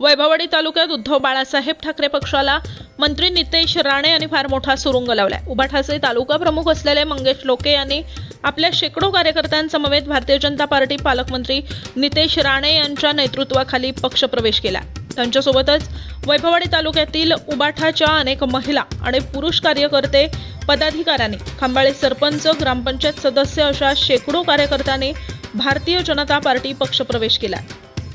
वैभववाडी तालुक्यात उद्धव बाळासाहेब ठाकरे पक्षाला मंत्री नितेश राणे यांनी फार मोठा सुरुंग लावलाय. उभाठाचे तालुका प्रमुख असलेले मंगेश लोके यांनी आपल्या शेकडो कार्यकर्त्यांसमवेत भारतीय जनता पार्टी पालकमंत्री नितेश राणे यांच्या नेतृत्वाखाली पक्षप्रवेश केला. त्यांच्यासोबतच वैभववाडी तालुक्यातील उबाठाच्या अनेक महिला आणि पुरुष कार्यकर्ते पदाधिकाऱ्यांनी खांबाळे सरपंच ग्रामपंचायत सदस्य अशा शेकडो कार्यकर्त्यांनी भारतीय जनता पार्टी पक्षप्रवेश केला.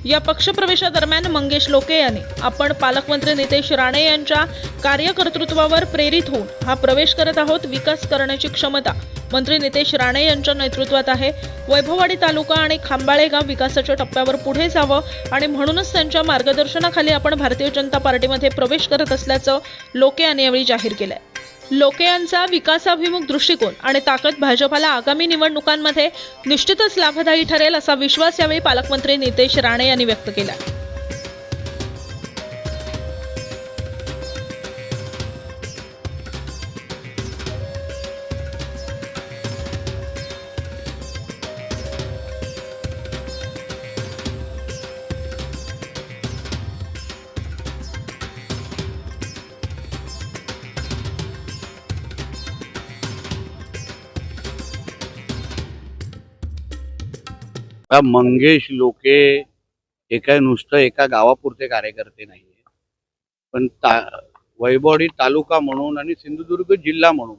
या पक्षप्रवेशादरम्यान मंगेश लोके यांनी आपण पालकमंत्री नितेश राणे यांच्या कार्यकर्तृत्वावर प्रेरित होऊन हा प्रवेश करत आहोत विकास करण्याची क्षमता. मंत्री नितेश राणे यांच्या नेतृत्वात आहे. वैभववाडी तालुका आणि खांबाळेगाव विकासाच्या टप्प्यावर पुढे जावं आणि म्हणूनच त्यांच्या मार्गदर्शनाखाली आपण भारतीय जनता पार्टीमध्ये प्रवेश करत असल्याचं लोके यांनी यावेळी जाहीर केलंय. लोके यांचा विकासाभिमुख दृष्टिकोन आणि ताकद भाजपाला आगामी निवडणुकांमध्ये निश्चितच लाभदायी ठरेल असा विश्वास यावेळी पालकमंत्री नितेश राणे यांनी व्यक्त केला. हा मंगेश लोके हे काय नुसतं एका गावापुरते कार्यकर्ते नाहीये. पण ता वैभवडी तालुका म्हणून आणि सिंधुदुर्ग जिल्हा म्हणून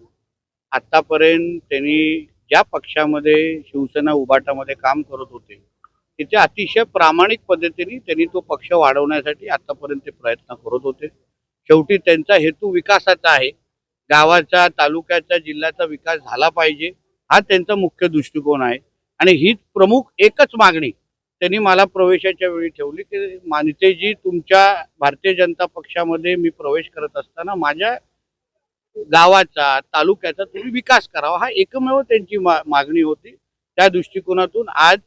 आतापर्यंत त्यांनी ज्या पक्षामध्ये शिवसेना उभाटामध्ये काम करत होते तिथे अतिशय प्रामाणिक पद्धतीने त्यांनी तो पक्ष वाढवण्यासाठी आतापर्यंत ते प्रयत्न करत होते. शेवटी त्यांचा हेतू विकासाचा आहे. गावाचा तालुक्याचा जिल्ह्याचा विकास झाला पाहिजे. हा त्यांचा मुख्य दृष्टिकोन आहे. आणि हीच प्रमुख एकच मागणी त्यांनी मला प्रवेशाच्या वेळी ठेवली की मानितेजी तुमच्या भारतीय जनता पक्षामध्ये मी प्रवेश करत असताना माझ्या गावाचा तालुक्याचा तुम्ही विकास करावा हा एकमेव त्यांची मा मागणी होती. त्या दृष्टिकोनातून आज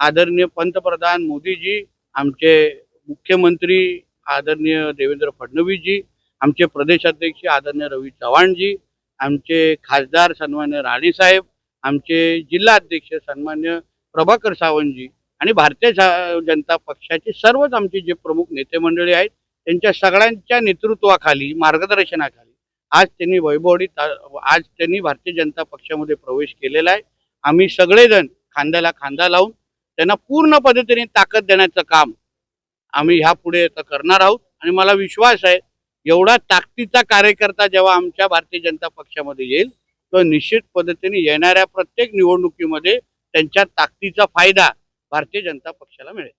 आदरणीय पंतप्रधान मोदीजी आमचे मुख्यमंत्री आदरणीय देवेंद्र फडणवीसजी आमचे प्रदेशाध्यक्ष आदरणीय रवी चव्हाणजी आमचे खासदार सन्मान्य राणेसाहेब आमचे जिल्हा अध्यक्ष सन्मान्य प्रभाकर सावंतजी आणि भारतीय सा- जनता पक्षाचे सर्वच आमचे जे प्रमुख नेते मंडळी आहेत त्यांच्या सगळ्यांच्या नेतृत्वाखाली मार्गदर्शनाखाली आज त्यांनी वैभवडीत आज त्यांनी भारतीय जनता पक्षामध्ये प्रवेश केलेला आहे. आम्ही सगळेजण खांद्याला खांदा लावून त्यांना पूर्ण पद्धतीने ताकद देण्याचं काम आम्ही ह्या पुढे आता करणार आहोत. आणि मला विश्वास आहे एवढा ताकदीचा कार्यकर्ता जेव्हा आमच्या भारतीय जनता पक्षामध्ये येईल तर निश्चित पद्धतीने येणाऱ्या प्रत्येक निवडणुकीमध्ये त्यांच्या ताकदीचा फायदा भारतीय जनता पक्षाला मिळेल.